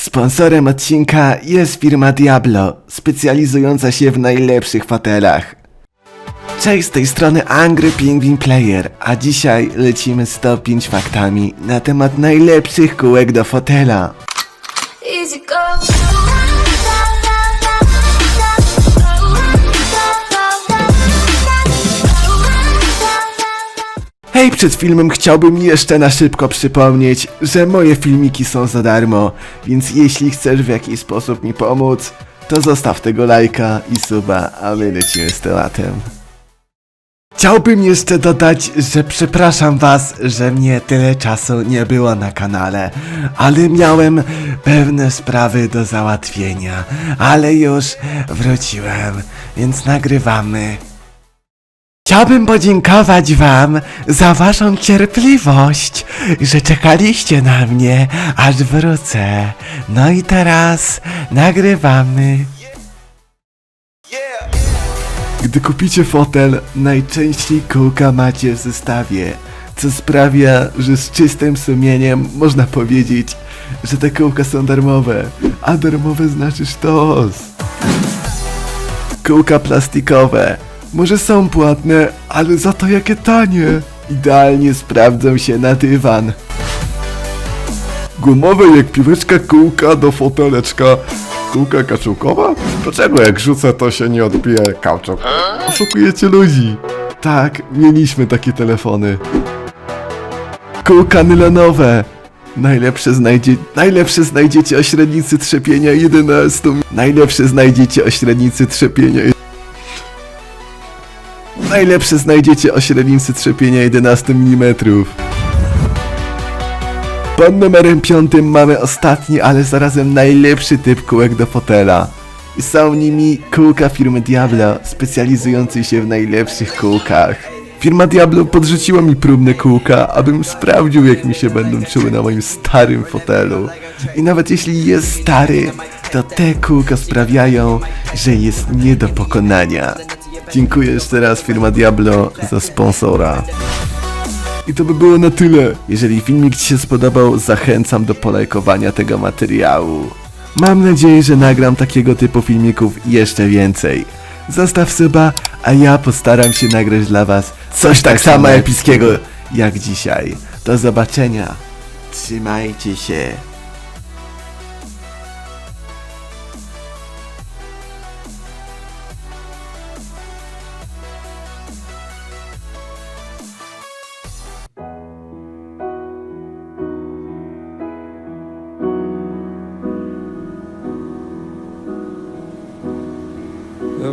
Sponsorem odcinka jest firma Diablo, specjalizująca się w najlepszych fotelach. Cześć, z tej strony Angry Penguin Player, a dzisiaj lecimy z top 5 faktami na temat najlepszych kółek do fotela. Easy go. Przed filmem chciałbym jeszcze na szybko przypomnieć, że moje filmiki są za darmo, więc jeśli chcesz w jakiś sposób mi pomóc, to zostaw tego lajka i suba, a my lecimy z tematem. Chciałbym jeszcze dodać, że przepraszam was, że mnie tyle czasu nie było na kanale, ale miałem pewne sprawy do załatwienia, ale już wróciłem, więc nagrywamy. Chciałbym podziękować Wam za Waszą cierpliwość, że czekaliście na mnie, aż wrócę. No i teraz nagrywamy. Gdy kupicie fotel, najczęściej kółka macie w zestawie, co sprawia, że z czystym sumieniem można powiedzieć, że te kółka są darmowe, a darmowe znaczy sztos. Kółka plastikowe. Może są płatne, ale za to jakie tanie. Idealnie sprawdzą się na dywan. Gumowe jak piłeczka kółka do foteleczka. Kółka kaczułkowa? Dlaczego jak rzucę to się nie odbije kauczuk? Oszukujecie ludzi. Tak, mieliśmy takie telefony. Kółka nylonowe. Najlepsze, znajdzie, najlepsze znajdziecie o średnicy trzepienia 11. Najlepsze znajdziecie o średnicy trzepienia Najlepsze znajdziecie o średnicy trzepienia 11 mm. Pod numerem 5 mamy ostatni, ale zarazem najlepszy typ kółek do fotela. I są nimi kółka firmy Diablo, specjalizującej się w najlepszych kółkach. Firma Diablo podrzuciła mi próbne kółka, abym sprawdził jak mi się będą czuły na moim starym fotelu. I nawet jeśli jest stary, to te kółka sprawiają, że jest nie do pokonania. Dziękuję jeszcze raz firma Diablo za sponsora. I to by było na tyle. Jeżeli filmik Ci się spodobał, zachęcam do polajkowania tego materiału. Mam nadzieję, że nagram takiego typu filmików jeszcze więcej. Zostaw suba, a ja postaram się nagrać dla Was coś tak samo epickiego jak dzisiaj. Do zobaczenia. Trzymajcie się.